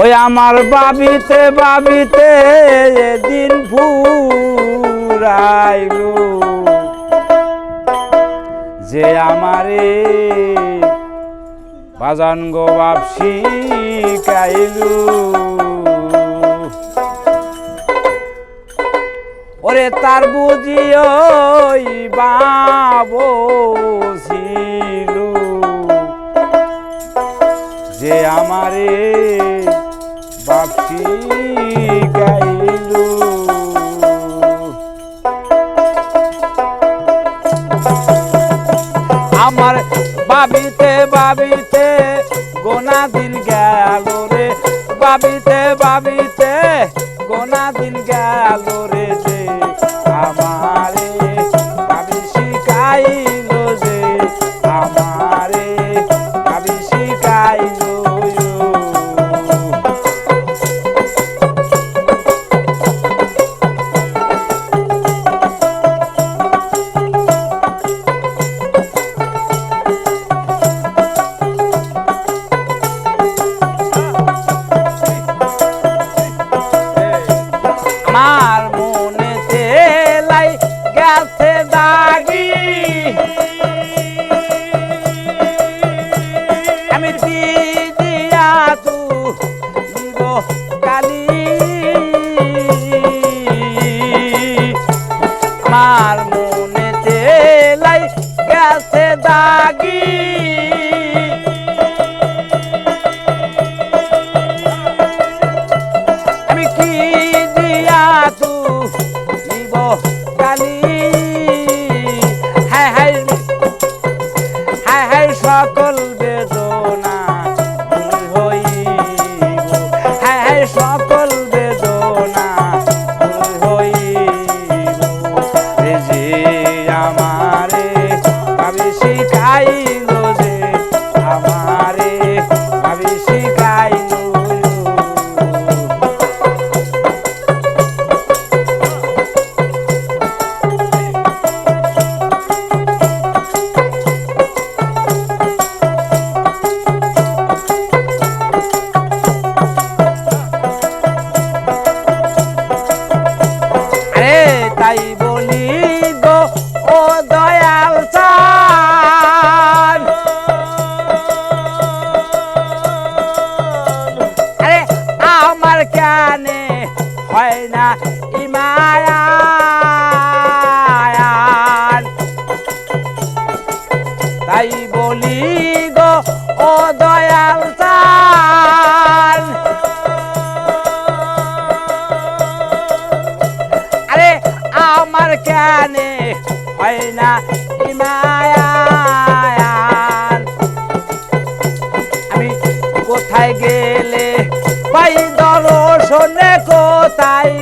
ওই আমার বাবিতে বাবিতে দিন ফুরাইলো। যে আমারে বাজান গো বাপসি কাইলু ওরে তার বুঝি ওই বাবো যে আমারে বাপসি গাইলু। আমার বাবিতে বাবিতে গোনা দিন গেল রে। বাবিতে বাবিতে গোনা দিন গেল রে আমার ইমায়ান তাই বলি গো, ও দয়াল চান। আরে, আমার কানে হয় না ইমায়ান আমি কোথায় গেলে পাই শোনে কোথায়